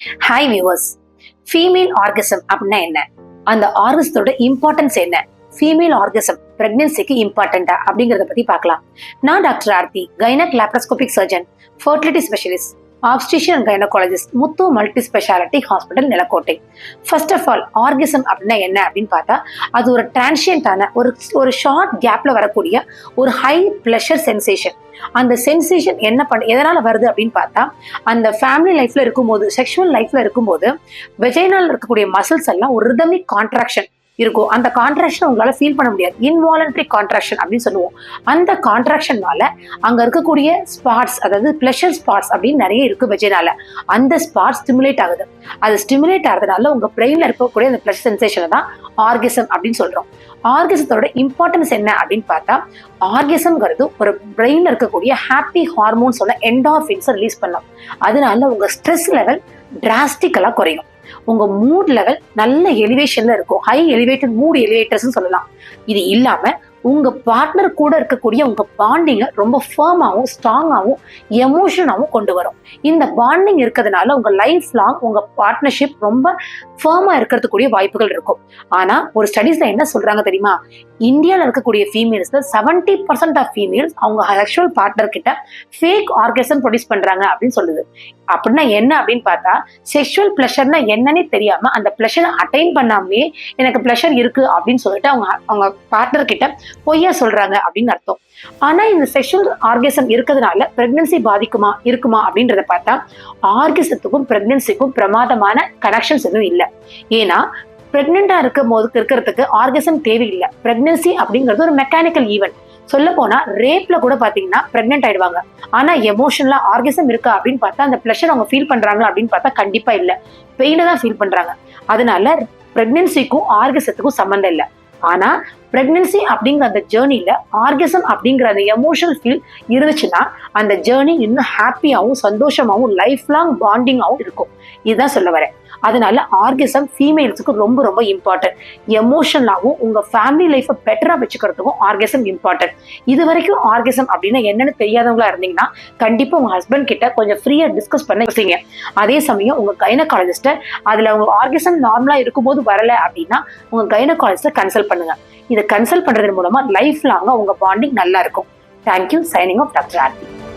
Hi viewers female orgasm அப்படின்னா என்ன? அந்த ஆர்கசத்தோட இம்பார்ட்டன்ஸ் என்ன? ஃபீமேல் ஆர்கசம் பிரெக்னன்சிக்கு இம்பார்ட்டண்டா அப்படிங்கறத பத்தி பார்க்கலாம். நான் doctor Aarthi gynaec laparoscopic surgeon fertility specialist obstetrician gynaecologist Muthu multi speciality hospital Nilakottai first of all orgasm அப்படின்னா என்ன அப்படின்னு பார்த்தா அது ஒரு டிரான்ஷியன்டான ஒரு ஒரு ஷார்ட் கேப்ல வரக்கூடிய ஒரு ஹை ப்ளஷர் சென்சேஷன் அந்த சென்சேஷன் என்ன பண்ண எதனால வருது அப்படின்னு பார்த்தா அந்த ஃபேமிலி லைஃப்ல இருக்கும்போது செக்ஷுவல் லைஃப்ல இருக்கும்போது வெஜைனால் இருக்கக்கூடிய மசில்ஸ் எல்லாம் ஒரு ரிதமிக் கான்ட்ராக்ஷன் இருக்கும். அந்த கான்ட்ராக்ஷன் உங்களால் ஃபீல் பண்ண முடியாது. இன்வாலன்ட்ரி கான்ட்ராக்ஷன் அப்படின்னு சொல்லுவோம். அந்த கான்ட்ராக்ஷன்னால அங்கே இருக்கக்கூடிய ஸ்பாட்ஸ் அதாவது பிளஷர் ஸ்பாட்ஸ் அப்படின்னு நிறைய இருக்கு வெஜைனால அந்த ஸ்பாட் ஸ்டிமுலேட் ஆகுது. அது ஸ்டிமுலேட் ஆகிறதுனால உங்கள் பிரெயினில் இருக்கக்கூடிய அந்த ப்ளஷர் சென்சேஷனை தான் ஆர்கிசம் அப்படின்னு சொல்கிறோம் ஆர்கிசத்தோட இம்பார்ட்டன்ஸ் என்ன அப்படின்னு பார்த்தா ஆர்கிசம்ங்கிறது ஒரு பிரெயினில் இருக்கக்கூடிய ஹாப்பி ஹார்மோன்ஸோட என்டார்ஃபின்ஸை ரிலீஸ் பண்ணும். அதனால உங்கள் ஸ்ட்ரெஸ் லெவல் டிராஸ்டிக்கலாக குறையும். உங்க மூட் லெவல் நல்ல எலிவேஷன்ல இருக்கும். ஹை எலிவேட்டட் மூட் எலிவேட்டர்ஸ் சொல்லலாம். இது இல்லாம உங்க பார்ட்னர் கூட இருக்கக்கூடிய உங்க பாண்டிங்கை ரொம்ப ஃபேர்மாகவும் ஸ்ட்ராங்காகவும் எமோஷனாகவும் கொண்டு வரும். இந்த பாண்டிங் இருக்கிறதுனால உங்க லைஃப் லாங் உங்க பார்ட்னர்ஷிப் ரொம்ப ஃபேர்மா இருக்கிறதுக்கூடிய வாய்ப்புகள் இருக்கும். ஆனா ஒரு ஸ்டடீஸ்ல என்ன சொல்றாங்க தெரியுமா? இந்தியாவில் இருக்கக்கூடிய ஃபீமேல்ஸ்ல செவன்டி பர்சன்ட் ஆஃப் ஃபீமேல்ஸ் அவங்க செக்ஷுவல் பார்ட்னர் கிட்ட ஃபேக் ஆர்கேசன் ப்ரொடியூஸ் பண்றாங்க அப்படின்னு சொல்லுது. அப்படின்னா என்ன அப்படின்னு பார்த்தா செக்ஷுவல் ப்ளஷர்னா என்னன்னே தெரியாம அந்த ப்ளஷரை அட்டைன் பண்ணாமலே எனக்கு ப்ளஷர் இருக்கு அப்படின்னு சொல்லிட்டு அவங்க அவங்க பார்ட்னர் கிட்ட பொய்யா சொல்றாங்க அப்படின்னு அர்த்தம். ஆனா இந்த செக்ஷுவல் ஆர்கிசம் இருக்கிறதுனால பிரெக்னன்சி பாதிக்குமா இருக்குமா அப்படின்றத பார்த்தா ஆர்கிசத்துக்கும் பிரெக்னன்சிக்கும் பிரமாதமான கனெக்ஷன்ஸ் எதுவும் இல்லை. ஏன்னா பிரெக்னெண்டா இருக்கும் போது இருக்கிறதுக்கு ஆர்கசம் தேவையில்லை. பிரெக்னன்சி அப்படிங்கிறது ஒரு மெக்கானிக்கல் ஈவெண்ட் சொல்ல போனா ரேப்ல கூட பாத்தீங்கன்னா பிரெக்னென்ட் ஆயிடுவாங்க. ஆனா எமோஷனலா ஆர்கசம் இருக்கா அப்படின்னு பார்த்தா அந்த ப்ளஷர் அவங்க ஃபீல் பண்றாங்க அப்படின்னு பார்த்தா கண்டிப்பா இல்ல. பெயினை தான் ஃபீல் பண்றாங்க. அதனால பிரெக்னன்சிக்கும் ஆர்கசத்துக்கும் சம்மந்தம் இல்லை. ஆனா பிரெக்னன்சி அப்படிங்கிற அந்த ஜேர்னில ஆர்கசம் அப்படிங்கிற அந்த எமோஷனல் ஃபீல் இருந்துச்சுன்னா அந்த ஜேர்னி இன்னும் ஹாப்பியாகவும் சந்தோஷமாகவும் லைஃப் லாங் பாண்டிங்காகவும் இருக்கும். இதுதான் சொல்ல வரேன். அதனால ஆர்கிசம் ஃபீமேல்ஸுக்கு ரொம்ப ரொம்ப இம்பார்ட்டன்ட் எமோஷனலாகவும் உங்கள் ஃபேமிலி லைஃப்பை பெட்டரா வச்சுக்கிறதுக்கும் ஆர்கிசம் இம்பார்ட்டன்ட் இது வரைக்கும் ஆர்கிசம் அப்படின்னா என்னன்னு தெரியாதவங்களா இருந்தீங்கன்னா கண்டிப்பாக உங்கள் ஹஸ்பண்ட் கிட்ட கொஞ்சம் ஃப்ரீயாக டிஸ்கஸ் பண்ண வச்சுங்க அதே சமயம் உங்கள் கைனகாலஜிஸ்ட்டை அதில் உங்கள் ஆர்கிசம் நார்மலாக இருக்கும்போது வரலை அப்படின்னா உங்கள் கைனகாலஜிஸ்ட்டை கன்சல்ட் பண்ணுங்கள் இதை கன்சல்ட் பண்ணுறது மூலமாக லைஃப் லாங்காக உங்கள் பாண்டிங் நல்லா இருக்கும். Thank you signing off doctor Aarthi